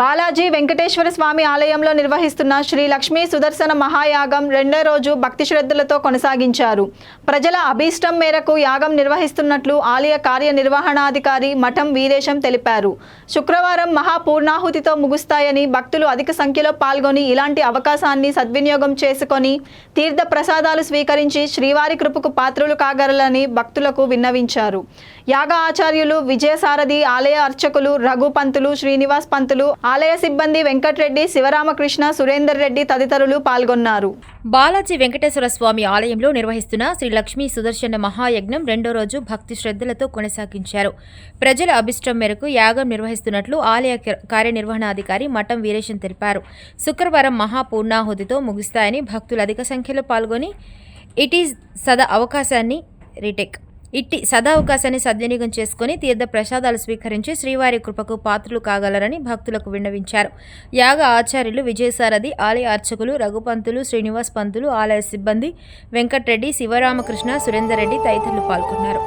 బాలాజీ వెంకటేశ్వర స్వామి ఆలయంలో నిర్వహిస్తున్న శ్రీ లక్ష్మీ సుదర్శన మహాయాగం రెండో రోజు భక్తి శ్రద్ధలతో కొనసాగించారు. ప్రజల అభీష్టం మేరకు యాగం నిర్వహిస్తున్నట్లు ఆలయ కార్యనిర్వహణాధికారి మఠం వీరేశం తెలిపారు. శుక్రవారం మహాపూర్ణాహుతితో ముగుస్తాయని భక్తులు అధిక సంఖ్యలో పాల్గొని ఇలాంటి అవకాశాన్ని సద్వినియోగం చేసుకొని తీర్థ ప్రసాదాలు స్వీకరించి శ్రీవారి కృపకు పాత్రులు కాగలరని భక్తులకు విన్నవించారు. యాగ ఆచార్యులు విజయసారథి ఆలయ అర్చకులు రఘు పంతులు శ్రీనివాస్ పంతులు ఆలయ సిబ్బంది వెంకట్రెడ్డి శివరామకృష్ణ సురేందర్ రెడ్డి తదితరులు పాల్గొన్నారు. బాలాజీ వెంకటేశ్వర స్వామి ఆలయంలో నిర్వహిస్తున్న శ్రీ లక్ష్మీ సుదర్శన మహాయజ్ఞం రెండో రోజు భక్తి శ్రద్ధలతో కొనసాగించారు. ప్రజల అభిష్టం మేరకు యాగం నిర్వహిస్తున్నట్లు ఆలయ కార్యనిర్వహణాధికారి మఠం వీరేశం తెలిపారు. శుక్రవారం మహాపూర్ణాహుతితో ముగుస్తాయని భక్తులు అధిక సంఖ్యలో పాల్గొని ఇట్ ఈజ్ సదా అవకాశాన్ని రీటేక్ ఇట్టి సదావకాశాన్ని సద్వినియోగం చేసుకుని తీర్థ ప్రసాదాలు స్వీకరించి శ్రీవారి కృపకు పాత్రలు కాగలరని భక్తులకు విన్నవించారు. యాగ ఆచార్యులు విజయసారథి ఆలయ అర్చకులు రఘుపంతులు శ్రీనివాస్ పంతులు ఆలయ సిబ్బంది వెంకటరెడ్డి శివరామకృష్ణ సురేందర్ రెడ్డి తదితరులు పాల్గొన్నారు.